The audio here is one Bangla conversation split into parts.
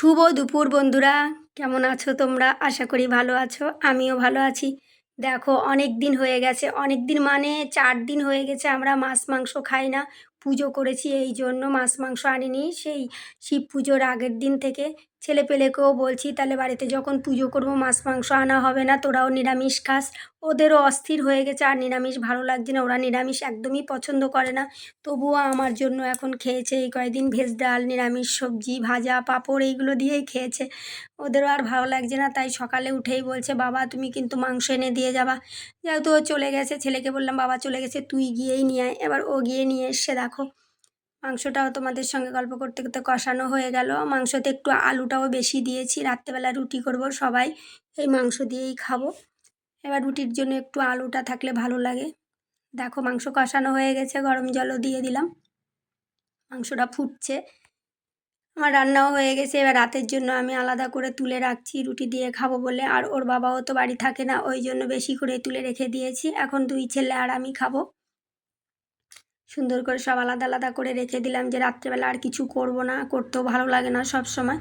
শুভ দুপুর বন্ধুরা। কেমন আছো তোমরা? আশা করি ভালো আছো। আমিও ভালো আছি। দেখো, অনেক দিন হয়ে গেছে। অনেক দিন মানে চার দিন হয়ে গেছে আমরা মাছ মাংস খাই না। পুজো করেছি এই জন্য মাছ মাংস আনিনি। সেই শিব পুজোর আগের দিন থেকে ছেলে পেলেকেও বলছি, তাহলে বাড়িতে যখন পুজো করব, মাছ, মাংস আনা হবে না, তোরাও নিরামিষ খাস। ওদেরও অস্থির হয়ে গেছে, আর নিরামিষ ভালো লাগছে না, ওরা নিরামিষ একদমই পছন্দ করে না। তবুও আমার জন্য এখন খেয়েছে এই কয়েকদিন ভেজ ডাল, নিরামিষ সবজি, ভাজা, পাঁপড়, এইগুলো দিয়েই খেয়েছে। ওদেরও আর ভালো লাগছে না, তাই সকালে উঠেই বলছে, বাবা, তুমি কিন্তু মাংস এনে দিয়ে যাবা। যেহেতু ও চলে গেছে, ছেলেকে বললাম, বাবা, চলে গেছে, তুই গিয়েই নিয়ে আয়। এবার ও গিয়ে নিয়ে এসছে, দেখো। মাংসটাও তোমাদের সঙ্গে গল্প করতে করতে কষানো হয়ে গেল। মাংসতে একটু আলুটাও বেশি দিয়েছি। রাত্রেবেলা রুটি করব সবাই। এই মাংস দিয়েই খাব। এবার রুটির জন্য একটু আলুটা থাকলে ভালো লাগে। দেখো মাংস কষানো হয়ে গেছে। গরম জলও দিয়ে দিলাম। মাংসটা ফুটছে। আমার রান্নাও হয়ে গেছে। এবার রাতের জন্য আমি আলাদা করে তুলে রাখছি। রুটি দিয়ে খাব বলে। আর ওর বাবাও তো বাড়ি থাকে না, ওই জন্য বেশি করে তুলে রেখে দিয়েছি। এখন দুই ছেলে আর আমি খাব। সুন্দর করে সব আলাদা আলাদা করে রেখে দিলাম যে রাত্রেবেলা আর কিছু করব না, করতেও ভালো লাগে না সব সময়।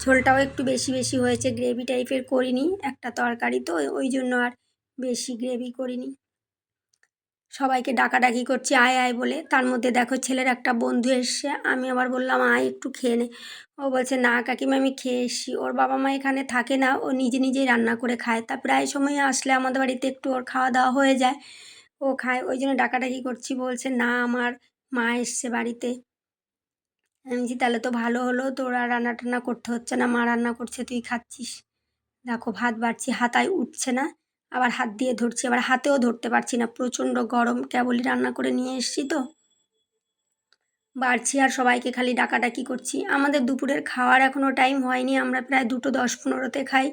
ঝোলটাও একটু বেশি বেশি হয়েছে গ্রেভি টাইপের করিনি, একটা তরকারি তো, ওই জন্য আর বেশি গ্রেভি করিনি। সবাইকে ডাকাডাকি করছি, আয় আয় বলে। তার মধ্যে দেখো ছেলের একটা বন্ধু এসছে, আমি আবার বললাম, আয়, একটু খেয়ে নে। ও বলছে, না কাকিমা, আমি খেয়ে এসছি। ওর বাবা মা এখানে থাকে না, ও নিজে নিজেই রান্না করে খায়। তা প্রায় সময় আসলে আমাদের বাড়িতে একটু ওর খাওয়া দাওয়া হয়ে যায়। ও খায়, ওই জন্য ডাকাডাকি করছি, বলছে, না, আমার মা এসছে বাড়িতে। আমি বলছি, তাহলে তো ভালো হলো, তোরা রান্না টান্না করতে হচ্ছে না, মা রান্না করছে, তুই খাচ্ছিস। দেখো, ভাত বাড়ছি, হাতায় উঠছে না, আবার হাত দিয়ে ধরছি, আবার হাতেও ধরতে পারছি না, প্রচণ্ড গরম, কেবলই রান্না করে নিয়ে এসছি তো। বাড়ছি আর সবাইকে খালি ডাকাডাকি করছি। আমাদের দুপুরের খাওয়ার এখনও টাইম হয়নি, আমরা প্রায় দুটো দশ পনেরোতে খাই।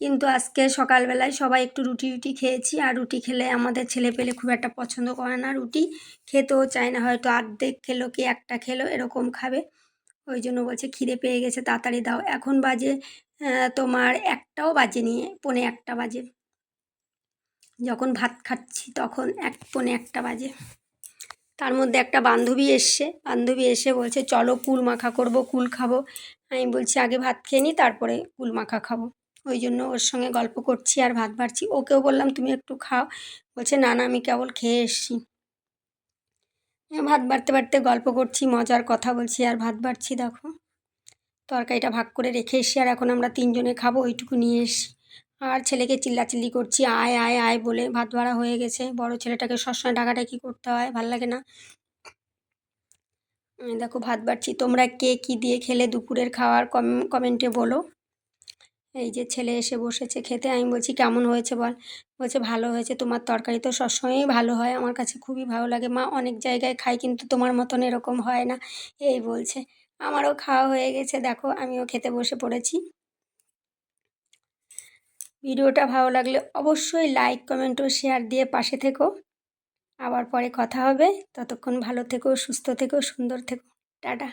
কিন্তু আজকে সকালবেলায় সবাই একটু রুটি রুটি খেয়েছি, আর রুটি খেলে আমাদের ছেলে পেলে খুব একটা পছন্দ করে না। রুটি খেতেও চায় না, হয়তো আর্ধেক খেলো কি একটা খেলো, এরকম খাবে। ওই জন্য বলছে, খিদে পেয়ে গেছে, তাড়াতাড়ি দাও। এখন বাজে তোমার একটাও বাজে নিয়ে পনে একটা বাজে। যখন ভাত খাচ্ছি তখন এক, পনে একটা বাজে। তার মধ্যে একটা বান্ধবী এসছে, বান্ধবী এসে বলছে, চলো কুল মাখা করব, কুল খাব। আমি বলছি, আগে ভাত খেয়ে নিই তারপরে কুল মাখা খাব। ওই জন্য ওর সঙ্গে গল্প করছি আর ভাত বাড়ছি। ওকেও বললাম, তুমি একটু খাও। বলছে, না না, আমি কেবল খেয়ে এসছি। ভাত বাড়তে বাড়তে গল্প করছি, মজার কথা বলছি আর ভাত বাড়ছি, দেখো। তরকারিটা ভাগ করে রেখে এসছি আর এখন আমরা তিনজনে খাব, ওইটুকু নিয়ে এসছি। আর ছেলেকে চিল্লাচিল্লি করছি, আয় আয় আয়, বলে ভাত বাড়া হয়ে গেছে। বড় ছেলেটাকে সবসময় ডাকাডাকি করতে হয়, ভালো লাগে না। দেখো, ভাত বাড়ছি, তোমরা কে কী দিয়ে খেলে দুপুরের খাওয়ার কম, কমেন্টে বলো। এই যে ছেলে এসে বসেছে খেতে, আমি বলছি, কেমন হয়েছে বল? বলছে, ভালো হয়েছে, তোমার তরকারি তো সবসময়ই ভালো হয়, আমার কাছে খুবই ভালো লাগে, মা অনেক জায়গায় খাই কিন্তু তোমার মতন এরকম হয় না। এই বলছে, আমারও খাওয়া হয়ে গেছে, দেখো, আমিও খেতে বসে পড়েছি। ভিডিওটা ভালো লাগলে অবশ্যই লাইক, কমেন্ট ও শেয়ার দিয়ে পাশে থেকো। আবার পরে কথা হবে, ততক্ষণ ভালো থেকো, সুস্থ থেকো, সুন্দর থেকো। টাটা।